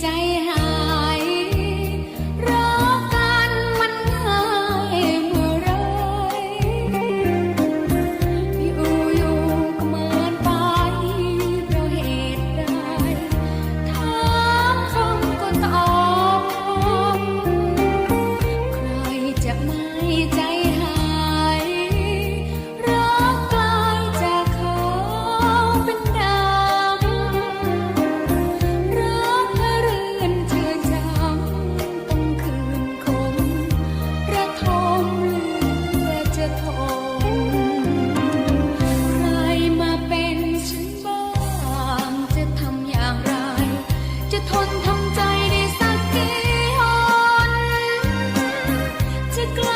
ใจหา цвет